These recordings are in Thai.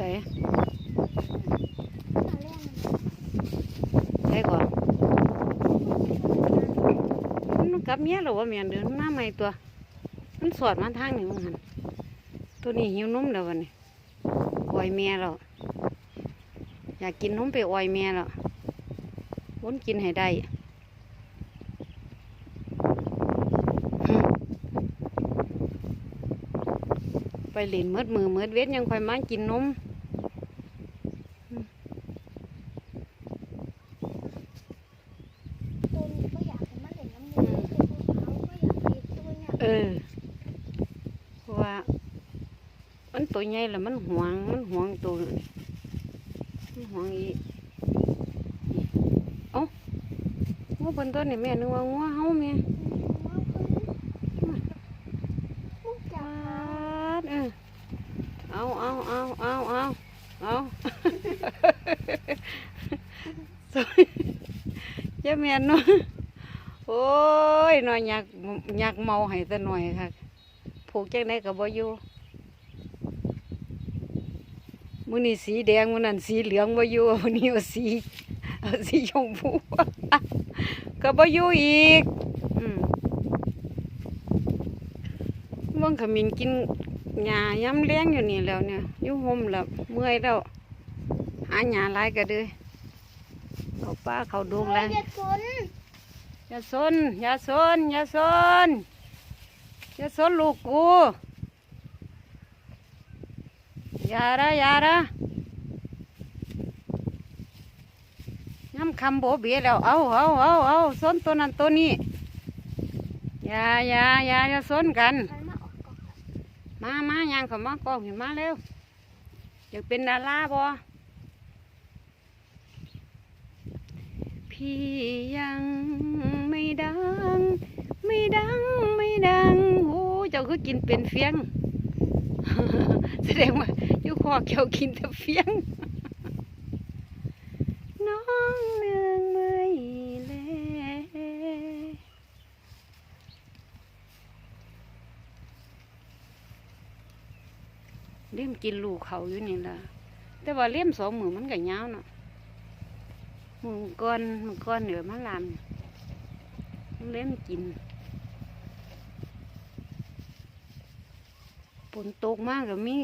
ใส่มาเล่นใส่ก่อนมันกลับเมียหรอวะเมียเดินมาใหม่ตัว มันสอดมาทางนี่มึงหันตัวนี้หิวนมแล้ววันนี้ออยเมียแล้วอยากกินนมไปออยเมียแล้ววนกินให้ได้หึไปเล่นเมืดมือเมืดเวทยังค่อยมากินนม ตัวนี้ก็อยากให้มันเล่นน้ำมูกเป็นภู เขาก็อยากให้ตัวเนี่ยเออเพราะว่า มันตัวใหญ่แล้วมันหวง มันหวงตัวนี่มันหวงอีเอ้างัวบนต้นนี่แม่นึกว่างัวเฮาแม่มุกจัปาบดเออเอาเอาเอาเอาเอาเอาสวยเจ้าแม่นเนาะ โอ้ยน่อยอยากอยากเมาให้แต่หน่อยค่ะผูกจังไดก็บ่อยู่มื้อนี้สีแดงมื้อนั้นสีเหลืองบ่อยู่มื้อนี้เอาสีเอาสีชมพูก็บ่อยู่อีกอืมเบิ่งขมิ้นกินหญ้าย้ำแรงอยู่นี่แล้วเนี่ยอยู่ห่มแล้วเมื่อยแล้วหาหญ้าหลายก็เด้อเอาป้าเขาดงแล อย่าซนอย่าซนอย่าซนอย่าซนลูกกูอย่าละอย่าละย้ำคำโบเบียแล้วเอาเอาเอาเอาซนตัวนั้นตัวนี้อย่าอย่าอย่าอย่าซนกัน มามายางเขามากองเห็นมาเร็วอยากเป็นดาราบ่พี่ยังไม่ดัง ไม่ดัง ไม่ดังโอ้เจ้าคือกินเป็นเฟียง แสดงว่าอยู่คอเกี่ยวกินแต่เฟียง น้องเนืองไม่แลเลี้ยมกินลูกเขาอยู่นี่ล่ะ แต่ว่าเลี้ยมสองมือมันก็ยาวเนาะมือก้อนมือก้อนเหนือมาลามเนี่ยมันเลี้ยมกิน นตกมากก็มี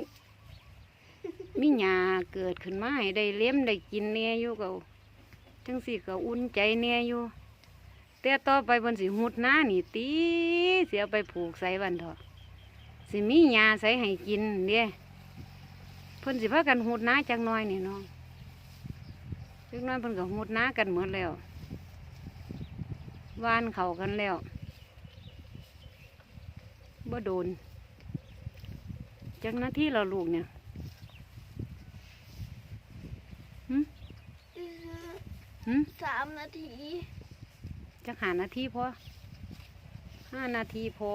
มีหญ้าเกิดขึ้นมาให้ได้เลี้ยมได้กินแหน่อยู่ก็จังสิก็อุ่นใจแหน่อยู่แต่ต่อไปบนสิหุดหน้านี่ตีเสียไปผูกใส่บันเถอะสิมีหญ้าใส่ให้กินเด้เพิ่นสิพากันหูดหน้าจังน้อยนี่น้องจังน้อยเพิ่นก็หูดหน้ากันเหมดแล้ววานเขากันแล้วบ่โดน จังหน้าที่เราลูกเนี่ยอื้อหึสามนาทีจักหานาทีพอห้านาทีพอ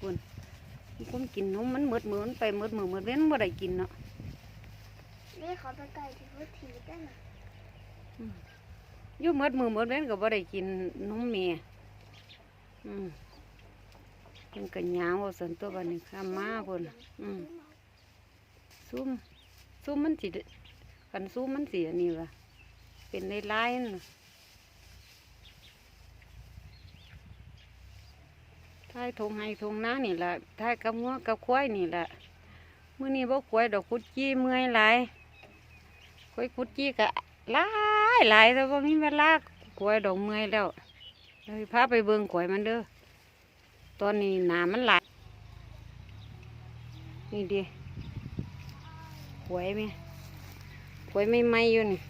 คุณคุณกินนมมันหมดมือมันไปหมดมือหมดเว้นบ่ได้กินเนาะเรียกเขาไปไกลที่พุทธีได้นะอยู่หมดมือหมดเว้นก็บ่ได้กินนมแม่อืมเพิ่นก็ยาวสันตัวบัดนี้ข้ามมาเพิ่นอืมซุ่มซุ่มมันสิกันซุ่มมันเสิอันนี้วะเป็นในลายน่ะท้ายทงให้ทงน้านี่แหละท้ายกับงัวกับควายนี่แหล่ะมื้อนี้บ่ควายดอกกุดจี้เมื่อยหลายควายกุดจี้ก็หลายหลายแต่ว่ามีเวลาควายดอกเมื่อยแล้วเลยพาไปเบิ่งควายมันเด้อ ตอนนี้หนามันหลายนี่ดิหวยไหมหวยไม่ไหมอยู่นี่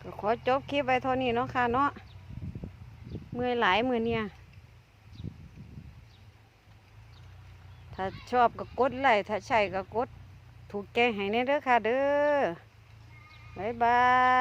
ก็ขอจบคลิปไว้เท่านี้เนาะค่ะเนาะเมื่อยหลายมือเนี่ยถ้าชอบก็กดไลค์ถ้าใช่ก็กดถูกใจให้แน่เด้อค่ะเด้อบ๊ายบาย